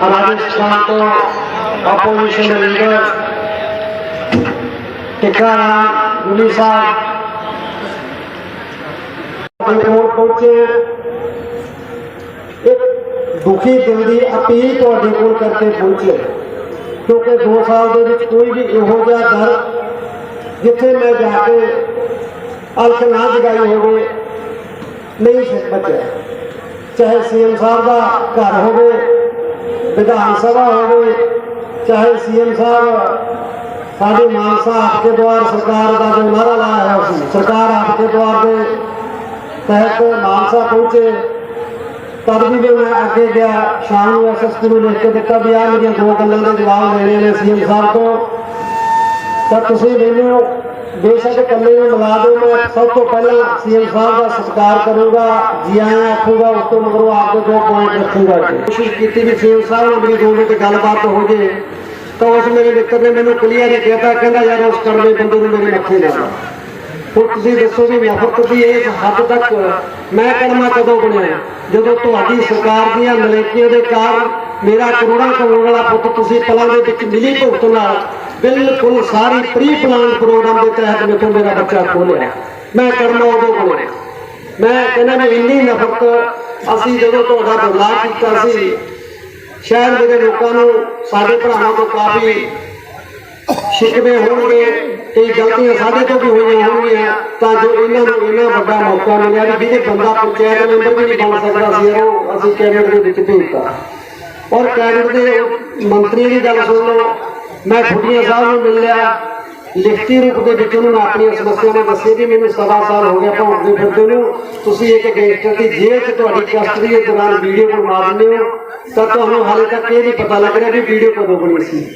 ਰਾਜਸਥਾਨ ਤੋਂ opposition leader ਟਿਕਾਣਾ ਗੁਲੀ ਸਾਹਿਬ ਕੋਲ ਪਹੁੰਚੇ ਇੱਕ ਦੁਖੀ ਦਿਲ ਦੀ ਅਪੀਲ ਤੁਹਾਡੇ ਕੋਲ ਕਰਕੇ ਪਹੁੰਚੇ ਕਿਉਂਕਿ 2 ਸਾਲ ਦੇ ਵਿੱਚ ਕੋਈ ਵੀ ਇਹੋ ਜਿਹਾ ਦਰ ਜਿੱਥੇ ਮੈਂ ਜਾ ਕੇ ਅਲਖ ਨਾ ਜਗਾਈ ਹੋਵੇ ਨਹੀਂ ਸਿੱਖ ਬਚਿਆ ਚਾਹੇ ਸੀਐਮ ਸਾਹਿਬ ਦਾ ਘਰ ਹੋਵੇ ਵਿਧਾਨ ਸਭਾ ਹੋਵੇ, ਚਾਹੇ ਸੀਐਮ ਸਾਹਿਬ, ਸਾਡੇ ਮਾਨਸਾ ਆਪਕੇ ਦੁਆਰ ਸਰਕਾਰ ਦਾ ਜੋ ਨਾਰਾ ਲਾਇਆ ਹੋਇਆ ਸੀ, ਸਰਕਾਰ ਆਪਕੇ ਦੁਆਰ ਦੇ ਤਹਿਤ ਮਾਨਸਾ ਪਹੁੰਚੇ, ਤਦ ਵੀ ਮੈਂ ਅੱਗੇ ਗਿਆ, ਸ਼ਾਮ ਨੂੰ ਐਸਐਸਪੀ ਨੂੰ ਲਿਖ ਕੇ ਦਿੱਤਾ ਵੀ ਆਹ ਮੇਰੀਆਂ ਦੋ ਗੱਲਾਂ ਦੇ ਜਵਾਬ ਲੈਣੇ ਨੇ ਸੀਐਮ ਸਾਹਿਬ ਤੋਂ। ਤਾਂ ਤੁਸੀਂ ਮੈਨੂੰ ਬੇਸ਼ੱਕ ਇਕੱਲੇ ਨੂੰ ਮਿਲਾ ਦਿਓ, ਮੈਂ ਸਭ ਤੋਂ ਪਹਿਲਾਂ ਸੀਐਮ ਸਾਹਿਬ ਦਾ ਸਤਿਕਾਰ ਕਰੂੰਗਾ, ਜੀ ਆਇਆਂ ਆਖੂਗਾ ਉਸ ਤੋਂ ਮਗਰੋਂ ਆਪ ਦੇ ਦੋ ਪੁਆਇੰਟ ਰੱਖੂਗਾ ਕੋਸ਼ਿਸ਼ ਕੀਤੀ ਵੀ ਸੀਐਮ ਸਾਹਿਬ ਨਾਲ ਮੇਰੀ ਦੋ ਮਿੰਟ ਗੱਲਬਾਤ ਹੋ ਜੇ, ਤਾਂ ਉਸ ਮੇਰੇ ਮਿੱਤਰ ਨੇ ਮੈਨੂੰ ਕਲੀਅਰ ਹੀ ਕਹਿਤਾ, ਕਹਿੰਦਾ ਯਾਰ ਉਸ ਕੜਵੇ ਬੰਦੇ ਨੂੰ ਮੇਰੇ ਮੱਥੇ ਨਾ ਲਾ। ਹੁਣ ਤੁਸੀਂ ਦੱਸੋ ਵੀ ਨਫ਼ਰਤ ਦੀ ਇਸ ਹੱਦ ਤੱਕ ਮੈਂ ਕਰਮਾ ਕਦੋਂ ਬਣਿਆ ਜਦੋਂ ਤੁਹਾਡੀ ਸਰਕਾਰ ਦੀਆਂ ਨਲੇਕੀਆਂ ਦੇ ਕਾਰਨ ਮੇਰਾ ਕਰੋੜਾਂ ਕਰੋੜ ਵਾਲਾ ਪੁੱਤ ਤੁਸੀਂ ਪਲਾਂ ਦੇ ਵਿੱਚ ਮਿਲੀ ਭੁਗਤ ਨਾਲ ਬਿਲਕੁਲ ਸਾਰੀ ਪ੍ਰੀ ਪਲਾਨ ਪ੍ਰੋਗਰਾਮ ਦੇ ਤਹਿਤ ਮੇਥੋਂ ਮੇਰਾ ਬੱਚਾ ਖੋਲਿਆ। ਮੈਂ ਕਰਮਾ ਉਦੋਂ ਬਣਿਆ ਮੈਂ ਕਹਿੰਦਾ ਵੀ ਇੰਨੀ ਨਫ਼ਰਤ ਅਸੀਂ ਜਦੋਂ ਤੁਹਾਡਾ ਬਦਲਾਅ ਕੀਤਾ ਸੀ, ਸ਼ਾਇਦ ਮੇਰੇ ਲੋਕਾਂ ਨੂੰ ਸਾਡੇ ਭਰਾਵਾਂ ਤੋਂ ਕਾਫੀ ਸ਼ਿਕਵੇ ਹੋਣਗੇ ਕਈ ਗਲਤੀਆਂ ਸਾਡੇ ਤੋਂ ਵੀ ਹੋਈਆਂ ਹੋਣਗੀਆਂ, ਤਾਂ ਜੋ ਇਹਨਾਂ ਨੂੰ ਇੰਨਾ ਵੱਡਾ ਮੌਕਾ ਮਿਲਿਆ ਵੀ ਜਿਹਦੇ ਬੰਦਾ ਪੰਚਾਇਤ ਮੈਂਬਰ ਵੀ ਨਹੀਂ ਬਣ ਸਕਦਾ ਸੀ ਉਹ ਅਸੀਂ ਕੈਬਨਿਟ ਦੇ ਵਿੱਚ ਭੇਜਤਾ। ਔਰ ਕੈਬਨਿਟ ਦੇ ਮੰਤਰੀ ਦੀ ਗੱਲ ਸੁਣ ਲਓ, ਮੈਂ ਖੁੱਡੀਆਂ ਸਾਹਿਬ ਨੂੰ ਮਿਲ ਲਿਆ, ਲਿਖਤੀ ਰੂਪ ਦੇ ਵਿੱਚ ਉਹਨਾਂ ਆਪਣੀਆਂ ਸਮੱਸਿਆਵਾਂ ਦੱਸੇ ਵੀ ਮੈਨੂੰ ਸਵਾ ਸਾਲ ਹੋ ਗਿਆ ਭੌਂਕਦੇ ਫਿਰਦੇ ਨੂੰ। ਤੁਸੀਂ ਇੱਕ ਗੈਂਗਸਟਰ ਦੀ ਜੇਲ੍ਹ 'ਚ ਤੁਹਾਡੀ ਕਸਟਡੀ ਦੇ ਦੌਰਾਨ ਵੀਡੀਓ ਬਣਾ ਦਿੰਦੇ ਹੋ, ਤਾਂ ਤੁਹਾਨੂੰ ਹਾਲੇ ਤੱਕ ਇਹ ਨਹੀਂ ਪਤਾ ਲੱਗ ਰਿਹਾ ਵੀ ਵੀਡੀਓ ਕਦੋਂ ਬਣੀ ਸੀ।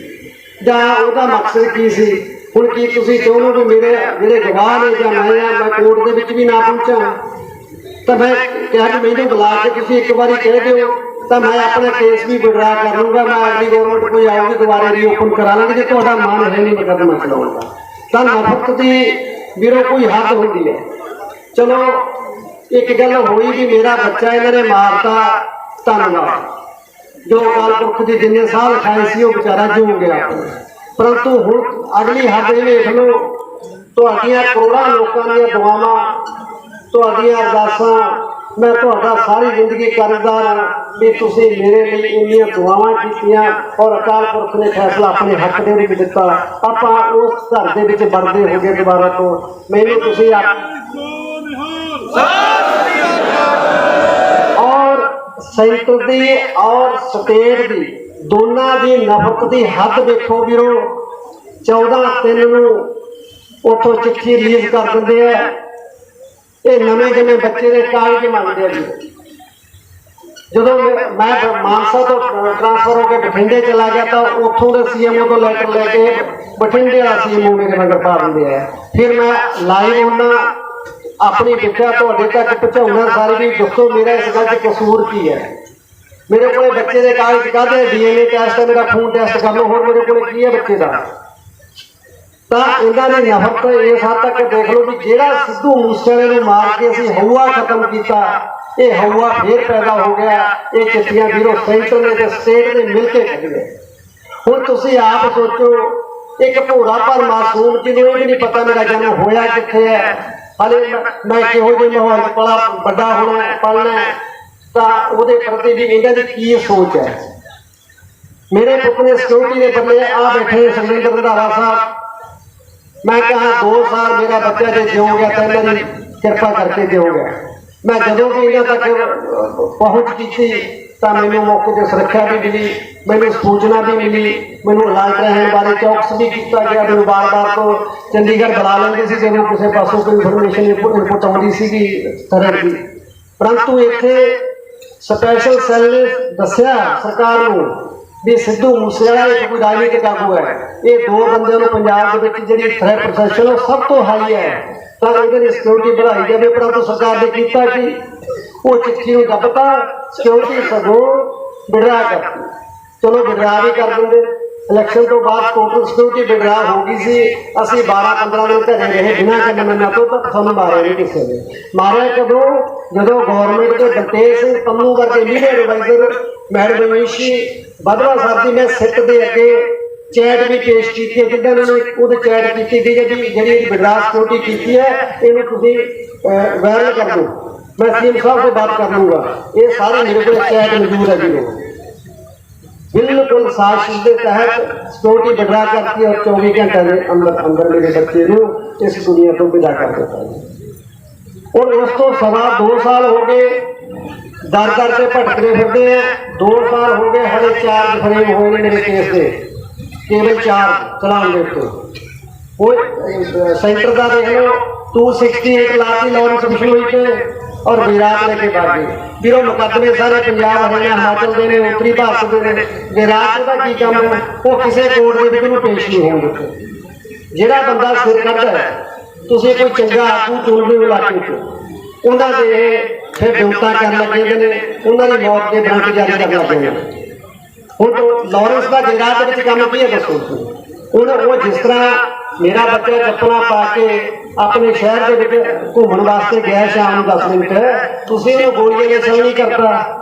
ਜਾਂ ਉਹਦਾ ਮਕਸਦ ਕੀ ਸੀ? ਹੁਣ ਕੀ ਤੁਸੀਂ ਚਾਹੁੰਦੇ ਹੋ ਮੇਰੇ ਜਿਹੜੇ ਗਵਾਹ ਨੇ ਜਾਂ ਮੈਂ ਆ, ਮੈਂ ਕੋਰਟ ਦੇ ਵਿੱਚ ਵੀ ਨਾ ਪਹੁੰਚਾਂ? ਤਾਂ ਮੈਂ ਕਿਹਾ ਕਿ ਮੈਨੂੰ ਬੁਲਾ ਕੇ ਤੁਸੀਂ ਇੱਕ ਵਾਰੀ ਕਹਿ ਦਿਓ ਤਾਂ ਮੈਂ ਆਪਣਾ ਕੇਸ ਵੀ ਵਿਡਰਾ ਕਰ ਲੂੰਗਾ ਮੈਂ ਅਗਲੀ ਗਵਰਨਮੈਂਟ ਕੋਈ ਆਊਗੀ, ਦੁਬਾਰਾ ਰੀਓਪਨ ਕਰਾ ਲਾਂਗੇ ਜੇ ਤੁਹਾਡਾ ਮਨ ਹੈ ਨਹੀਂ ਮੁਕੱਦਮਾ ਚਲਾਉਣ ਦਾ ਤਾਂ ਨਫ਼ਰਤ ਦੀ ਵੀਰੋ ਕੋਈ ਹੱਦ ਹੁੰਦੀ ਹੈ। ਚਲੋ, ਇੱਕ ਗੱਲ ਹੋਈ ਵੀ ਮੇਰਾ ਬੱਚਾ ਇਹਨਾਂ ਨੇ ਮਾਰਤਾ, ਧੰਨਵਾਦ। ਜੋ ਅਕਾਲ ਪੁਰਖ ਦੀ ਜਿੰਨੇ ਸਾਲ ਖਾਏ ਸੀ, ਉਹ ਵਿਚਾਰਾ ਜਿਉ ਗਿਆ। ਪਰੰਤੂ ਹੁਣ ਅਗਲੀ ਹੱਦ ਇਹ ਵੇਖ ਲਓ, ਤੁਹਾਡੀਆਂ ਕਰੋੜਾਂ ਲੋਕਾਂ ਦੀਆਂ ਦੁਆਵਾਂ, ਤੁਹਾਡੀਆਂ ਅਰਦਾਸਾਂ ਮੈਂ ਤੁਹਾਡਾ ਸਾਰੀ ਜ਼ਿੰਦਗੀ ਕਰਜ਼ਦਾਰ ਹਾਂ ਕਿ ਤੁਸੀਂ ਮੇਰੇ ਲਈ ਇੰਨੀਆਂ ਦੁਆਵਾਂ ਕੀਤੀਆਂ ਔਰ ਅਕਾਲ ਪੁਰਖ ਨੇ ਫੈਸਲਾ ਆਪਣੇ ਹੱਕ ਦੇ ਵਿੱਚ ਦਿੱਤਾ। ਆਪਾਂ ਉਸ ਘਰ ਦੇ ਵਿੱਚ ਵੜਦੇ ਹੋ ਗਏ ਦੁਬਾਰਾ ਤੋਂ। ਮੈਨੂੰ ਤੁਸੀਂ ਔਰ ਸੈਂਟਰ ਦੀ ਔਰ ਸਟੇਟ ਦੀ, ਦੋਨਾਂ ਦੀ ਨਫ਼ਰਤ ਦੀ ਹੱਦ ਦੇਖੋ ਵੀਰੋ। 14 ਤਿੰਨ ਨੂੰ ਉਥੋਂ ਚਿੱਠੀ ਰਿਲੀਜ਼ ਕਰ ਦਿੰਦੇ ਆ। ਇਹ ਨਵੇਂ ਜਿਵੇਂ ਬੱਚੇ ਦੇ ਕਾਗਜ਼ ਮੰਗਦੇ ਆ ਜੀ। ਜਦੋਂ ਮੈਂ ਮਾਨਸਾ ਤੋਂ ਟ੍ਰਾਂਸਫਰ ਹੋ ਕੇ ਬਠਿੰਡੇ ਚਲਾ ਗਿਆ ਤਾਂ ਉੱਥੋਂ ਦੇ ਸੀਐਮਓ ਤੋਂ ਲੈਟਰ ਲੈ ਕੇ ਬਠਿੰਡੇ ਵਾਲਾ ਸੀਐਮਓ ਮੇਰੇ ਨਗਰ ਪਾ ਦਿੰਦੇ ਆ। ਫਿਰ ਮੈਂ ਲਾਈਵ ਹੁੰਦਾ ਆਪਣੀ ਵਿਖਿਆ ਤੁਹਾਡੇ ਤੱਕ ਪਹੁੰਚਾਉਣਾ, ਸਾਰੀ ਵੀ ਦੱਸੋ ਮੇਰਾ ਇਸ ਗੱਲ 'ਚ ਕਸੂਰ ਕੀ ਹੈ। ਮੇਰੇ ਕੋਲੇ ਬੱਚੇ ਦੇ ਕਾਗਜ਼ ਕਾਹਦੇ ਡੀਐਨਏ ਟੈਸਟ ਹੈ ਮੇਰਾ ਖੂਨ ਟੈਸਟ ਕਰ ਲਓ, ਹੋਰ ਮੇਰੇ ਕੋਲੇ ਕੀ ਹੈ ਬੱਚੇ ਦਾ? ਤਾਂ ਇਹਨਾਂ ਨੇ ਨਫ਼ਰਤ ਇਸ ਹੱਦ ਤੱਕ ਦੇਖ ਲਓ ਵੀ ਜਿਹੜਾ ਸਿੱਧੂ ਮੂਸੇਵਾਲੇ ਨੂੰ ਮਾਰ ਕੇ ਅਸੀਂ ਹਊਆ ਖਤਮ ਕੀਤਾ, ਇਹ ਹਊਆ ਫੇਰ ਪੈਦਾ ਹੋ ਗਿਆ, ਇਹ ਚਿੱਠੀਆਂ ਵੀਰੋ ਸੈਂਟਰ ਨੇ ਤੇ ਸਟੇਟ ਨੇ ਮਿਲ ਕੇ ਕੱਢੀਆਂ ਹੁਣ ਤੁਸੀਂ ਆਪ ਸੋਚੋ, ਇੱਕ ਭੋਰਾ ਪਰ ਮਾਸੂਮ ਜਿਹਨੂੰ ਇਹ ਵੀ ਨਹੀਂ ਪਤਾ ਮੇਰਾ ਜਨਮ ਹੋਇਆ ਕਿੱਥੇ ਹੈ। ਹਲੇ ਮੈਂ- ਕਿਹੋ ਜਿਹੇ ਮਾਹੌਲ 'ਚ ਪਲਾ ਵੱਡਾ ਹੋਣਾ ਪਲਣਾ ਤਾਂ ਉਹਦੇ ਪ੍ਰਤੀ ਵੀ ਇਹਨਾਂ ਦੀ ਕੀ ਸੋਚ ਹੈ? ਮੇਰੇ ਪੁੱਤ ਨੇ ਸਿਕਿਉਰਿਟੀ ਦੇ ਬੰਦੇ ਆ ਬੈਠੇ ਸੁਰਿੰਦਰ ਰੰਧਾਵਾ ਸਾਹਿਬ। ਮੈਂ ਕਹਾ 2 ਸਾਲ ਮੇਰਾ ਬੱਚਾ ਜੇ ਜਿਉ ਗਿਆ ਤਾਂ ਇਹਨਾਂ ਦੀ ਕਿਰਪਾ ਕਰਕੇ ਜਿਉ ਗਿਆ। ਮੈਂ ਜਦੋਂ ਵੀ ਇਹਨਾਂ ਤੱਕ ਪਹੁੰਚ ਕੀਤੀ ਤਾਂ ਮੈਨੂੰ ਮੌਕੇ ਤੇ ਸੁਰੱਖਿਆ ਵੀ ਮਿਲੀ, ਮੈਨੂੰ ਸੂਚਨਾ ਵੀ ਮਿਲੀ, ਮੈਨੂੰ ਅਲਰਟ ਰਹਿਣ ਬਾਰੇ ਚੌਕਸ ਵੀ ਕੀਤਾ ਗਿਆ, ਮੈਨੂੰ ਬਾਰ-ਬਾਰ ਤੋਂ ਚੰਡੀਗੜ੍ਹ ਬੁਲਾ ਲੈਂਦੇ ਸੀ, ਜਦੋਂ ਕਿਸੇ ਪਾਸੋਂ ਕੋਈ ਇਨਫੋਰਮੇਸ਼ਨ ਇਨਪੁਟ ਆਉਂਦੀ ਸੀਗੀ ਤਰ੍ਹਾਂ ਦੀ ਪਰੰਤੂ ਇੱਥੇ ਸਪੈਸ਼ਲ ਸੈੱਲ ਨੇ ਦੱਸਿਆ ਸਰਕਾਰ ਨੂੰ ਵੀ ਸਿੱਧੂ ਮੂਸੇਵਾਲਾ ਇੱਕ ਕੋਈ ਰਾਜਨੀਤਿਕ ਆਗੂ ਹੈ। ਇਹ ਦੋ ਬੰਦਿਆਂ ਨੂੰ ਪੰਜਾਬ ਦੇ ਵਿੱਚ ਜਿਹੜੀ ਥ੍ਰੈਟ ਪ੍ਰੋਸੈਸ਼ਨ ਉਹ ਸਭ ਤੋਂ ਹਾਈ ਹੈ। ਤਾਂ ਉਹਦੇ ਲਈ ਸਿਕਿਉਰਿਟੀ ਵਧਾਈ ਜਾਵੇ ਪਰੰਤੂ ਸਰਕਾਰ ਨੇ ਕੀਤਾ ਕਿ ਉਹ ਚਿੱਠੀ ਨੂੰ ਦੱਬਤਾ ਸਿਕਿਉਰਿਟੀ ਸਗੋਂ ਵਿਡਰਾ ਕਰ ਚਲੋ ਵਿਡਰਾ ਵੀ ਕਰ ਦਿੰਦੇ। ਇਲੈਕਸ਼ਨ ਤੋਂ ਬਾਅਦ ਟੋਟਲ ਸਿਕਿਉਰਿਟੀ ਵਿਡਰਾ ਹੋ ਗਈ ਸੀ। ਅਸੀਂ 12 15 ਦਿਨ ਘਰੇ ਰਹੇ, ਬਿਨਾਂ ਕੰਨ ਤੋਂ ਤੱਕ ਤੁਹਾਨੂੰ ਮਾਰਿਆ ਨਹੀਂ ਕਿਸੇ ਨੇ। ਮਾਰਿਆ ਕਦੋਂ? ਜਦੋਂ ਗਵਰਨਮੈਂਟ ਦੇ ਦਲਤੇਜ ਸਿੰਘ ਪੰਨੂ ਵਰਗੇ media adviser madam Manishi Badwa Sahib ਦੀ ਮੈਂ ਸਿੱਟ ਦੇ ਅੱਗੇ ਚੈਟ ਵੀ ਪੇਸ਼ ਕੀਤੀ ਹੈ, ਜਿੱਦਾਂ ਉਹਨਾਂ ਨੇ ਉਹਦੇ ਚੈਟ ਕੀਤੀ ਗਈ ਹੈ ਜਿਹੜੀ ਵਿਡਰਾ ਸਿਕਿਉਰਿਟੀ ਕੀਤੀ ਹੈ, ਇਹਨੂੰ ਤੁਸੀਂ ਵਾਇਰਲ ਕਰ ਦਿਓ। ਮੈਂ ਸੀਐਮ ਸਾਹਿਬ ਤੋਂ ਬਾਤ ਕਰ ਲੂੰਗਾ ਇਹ ਸਾਰੇ ਮੇਰੇ ਕੋਲ ਚੈਟ ਮੌਜੂਦ ਹੈ ਜੀ ਬਿਲਕੁਲ ਸਾਜ਼ਿਸ਼ ਦੇ ਤਹਿਤ ਸਿਕਿਉਰਿਟੀ ਵਿਡਰਾ ਕਰਤੀ ਔਰ 24 ਘੰਟੇ ਦੇ ਅੰਦਰ ਅੰਦਰ ਮੇਰੇ ਬੱਚੇ ਨੂੰ ਇਸ ਦੁਨੀਆ ਤੋਂ ਵਿਦਾ ਕਰ ਦਿੱਤਾ ਜੀ ਔਰ ਉਸ ਤੋਂ ਸਵਾ 2 ਸਾਲ ਹੋ ਗਏ ਦਰ ਦਰ ਤੇ ਭਟਕਦੇ ਫਿਰਦੇ ਆ 2 ਸਾਲ ਹੋ ਗਏ ਹਲੇ ਚਾਰ ਫਰੇਮ ਹੋਏ ਨੇ ਮੇਰੇ ਕੇਸ ਦੇ ਕੇਵਲ ਚਾਰ ਚਲਾਨ ਦੇ ਉੱਤੇ ਉਹ ਸੈਂਟਰ ਦਾ ਦੇਖ ਲਓ 268 ਲਾਤੀ ਲਾਰੈਂਸ ਬਿਸ਼ਨੋਈ ਤੇ ਔਰ ਵਿਰਾਟ ਲੈ ਕੇ ਬਾਗੀ ਵੀਰੋ, ਮੁਕੱਦਮੇ ਸਾਰੇ ਪੰਜਾਬ ਹਰਿਆਣਾ ਹਿਮਾਚਲ ਦੇ ਨੇ, ਉੱਤਰੀ ਭਾਰਤ ਦੇ ਨੇ। ਵਿਰਾਟ ਦਾ ਕੀ ਕੰਮ ਹੈ, ਉਹ ਕਿਸੇ ਕੋਰਟ ਦੇ ਵਿੱਚ ਉਹਨੂੰ ਪੇਸ਼ ਨਹੀਂ ਹੋਣ ਦਿੱਤੇ। ਜਿਹੜਾ ਬੰਦਾ ਸਿਰ ਕੱਢਦਾ ਤੁਸੀਂ ਕੋਈ ਚੰਗਾ ਆਗੂ ਚੁਣਦੇ ਹੋ ਇਲਾਕੇ 'ਚ। ਉਹਨਾਂ ਦੇ ਫਿਰ ਬਿਉਂਤਾਂ ਕਰਨ ਲੱਗੇ ਨੇ, ਉਹਨਾਂ ਦੀ ਮੌਤ ਦੇ ਵਾਰੰਟ ਜਾਰੀ ਕਰਨ ਲੱਗੇ ਨੇ। ਹੁਣ ਤੋਂ ਲਾਰੈਂਸ ਦਾ ਗੁਜਰਾਤ ਦੇ ਵਿੱਚ ਕੰਮ ਕੀ ਹੈ ਦੱਸੋ ਤੁਸੀਂ? ਹੁਣ ਉਹ ਜਿਸ ਤਰ੍ਹਾਂ ਮੇਰਾ ਬੱਚਾ ਚੱਪਲਾਂ ਪਾ ਕੇ ਆਪਣੇ ਸ਼ਹਿਰ ਦੇ ਵਿੱਚ ਘੁੰਮਣ ਵਾਸਤੇ ਗਿਆ ਸ਼ਾਮ ਨੂੰ 10 ਮਿੰਟ। ਤੁਸੀਂ ਉਹਨੂੰ ਗੋਲੀਆਂ ਦੇ ਸਹਿ ਨਹੀਂ ਕਰਤਾ।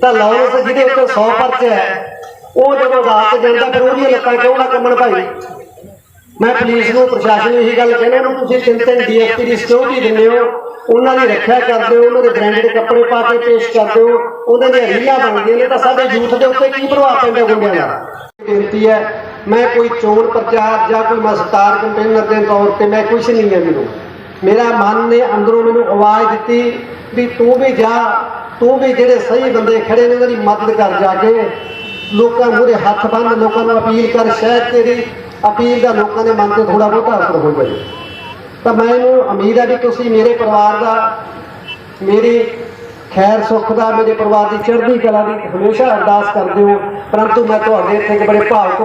ਤਾਂ ਲਾਰੈਂਸ ਜਿਹਦੇ ਉੱਤੇ 100 ਪਰਚਾ ਹੈ, ਉਹ ਜਦੋਂ ਅਦਾਲਤ ਜਾਂਦਾ ਫਿਰ ਉਹਦੀਆਂ ਲੱਤਾਂ ਕਿਉਂ ਨਾ ਕੰਮਣ ਭਾਈ? ਮੈਂ ਪੁਲਿਸ ਨੂੰ, ਪ੍ਰਸ਼ਾਸਨ ਨੂੰ ਇਹੀ ਗੱਲ ਕਹਿੰਦਾ ਨੂੰ ਤੁਸੀਂ ਤਿੰਨ ਤਿੰਨ ਡੀਐਸਪੀ ਦੀ ਸਿਕਿਉਰਿਟੀ ਦਿੰਦੇ ਹੋ। ਉਹਨਾਂ ਦੀ ਰੱਖਿਆ ਕਰਦੇ ਹੋ, ਉਹਨਾਂ ਦੇ ਬ੍ਰਾਂਡਡ ਕੱਪੜੇ ਪਾ ਕੇ ਪੇਸ਼ ਕਰਦੇ ਹੋ। ਉਹਨਾਂ ਦੀਆਂ ਰੀਲਾਂ ਬਣਦੀਆਂ ਨੇ, ਤਾਂ ਸਾਡੇ ਯੂਥ ਦੇ ਉੱਤੇ ਕੀ ਪ੍ਰਭਾਵ ਪੈਂਦਾ ਗੁੰਡਿਆਂ ਦਾ? ਬੇਨਤੀ ਹੈ ਮੈਂ ਕੋਈ ਚੋਣ ਪ੍ਰਚਾਰ ਜਾਂ ਕੋਈ ਮਸਤਾਰ ਕੰਪੇਨਰ ਦੇ ਤੌਰ ਤੇ ਮੈਂ ਕੁਝ ਨਹੀਂ ਹੈ ਮੈਨੂੰ। ਮੇਰਾ ਮਨ ਨੇ ਅੰਦਰੋਂ ਮੈਨੂੰ ਆਵਾਜ਼ ਦਿੱਤੀ ਵੀ ਤੂੰ ਵੀ ਜਾ, ਤੂੰ ਵੀ ਜਿਹੜੇ ਸਹੀ ਬੰਦੇ ਖੜੇ ਨੇ ਉਹਨਾਂ ਦੀ ਮਦਦ ਕਰ ਜਾ ਕੇ। ਲੋਕਾਂ ਮੂਹਰੇ ਹੱਥ ਬੰਨ, ਲੋਕਾਂ ਨੂੰ ਅਪੀਲ ਕਰ, ਸ਼ਾਇਦ ਤੇਰੀ ਅਪੀਲ ਦਾ ਲੋਕਾਂ ਦੇ ਮਨ ਤੇ ਥੋੜਾ ਬਹੁਤਾ ਅਸਰ ਹੋ ਜਾਵੇ। ਤਾਂ ਮੈਨੂੰ ਉਮੀਦ ਹੈ ਵੀ ਤੁਸੀਂ ਮੇਰੇ ਪਰਿਵਾਰ ਦਾ, ਮੇਰੀ ਖੈਰ ਸੁੱਖ ਦਾ, ਮੇਰੇ ਪਰਿਵਾਰ ਦੀ ਚੜ੍ਹਦੀ ਕਲਾ ਦੀ ਹਮੇਸ਼ਾ ਅਰਦਾਸ ਕਰਦੇ ਹੋ। ਪਰੰਤੂ ਮੈਂ ਤੁਹਾਡੇ ਇੱਥੇ ਇੱਕ ਬੜੇ ਭਾਵੁਕ